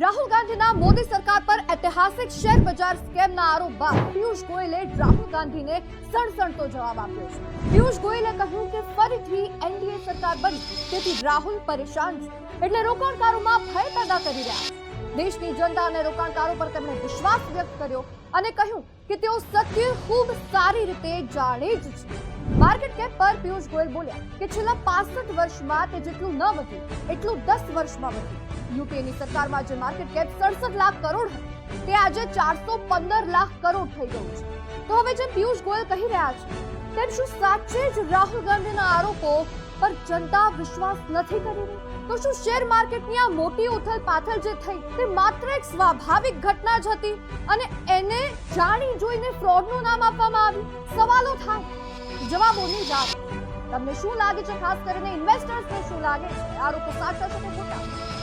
રાહુલ ગાંધીના મોદી સરકાર પર ઐતિહાસિક શેર બજાર સ્કેમના આરોપ બાદ પિયુષ ગોયલે રાહુલ ગાંધીને સણસણતો જવાબ આપ્યો છે. પિયુષ ગોયલે કહ્યું કે ફરીથી એનડીએ સરકાર બની, તેથી રાહુલ પરેશાન છે. એટલે રોકાણકારોમાં ભય પેદા કરી રહ્યા છે. દેશની જનતા અને રોકાણકારો પર તેમણે વિશ્વાસ વ્યક્ત કર્યો અને કહ્યું કે તેઓ સત્ય ખૂબ રીતે જાણે જ છે. માર્કેટ કેપ પર પિયુષ ગોયલ બોલ્યા કે છેલ્લા પાસઠ વર્ષમાં તે જેટલું ન વધ્યું, એટલું દસ વર્ષમાં વધ્યું. યુપીએની સરકારમાં જે માર્કેટ કેપ સડસઠ લાખ કરોડ હતું. તે આજે ચારસો પંદર લાખ કરોડ થઈ ગયું છે. તો હવે જેમ પિયુષ ગોયલ કહી રહ્યા છે, તેમ શું સાચે જ રાહુલ ગાંધીના આરોપો પર જનતા વિશ્વાસ નથી કરી રહી? તો શું શેર માર્કેટની આ મોટી ઉથલ પાથલ જે થઈ, તે માત્ર એક સ્વાભાવિક ઘટના જ હતી અને એને જાણી જોઈને ફ્રોડનું નામ આપવામાં આવ્યું? સવાલો થાય જવાબોની જાત તમને શું લાગે છે ખાસ કરીને ઇન્વેસ્ટર્સને શું લાગે છે આરોપો સાચા છે કે ખોટા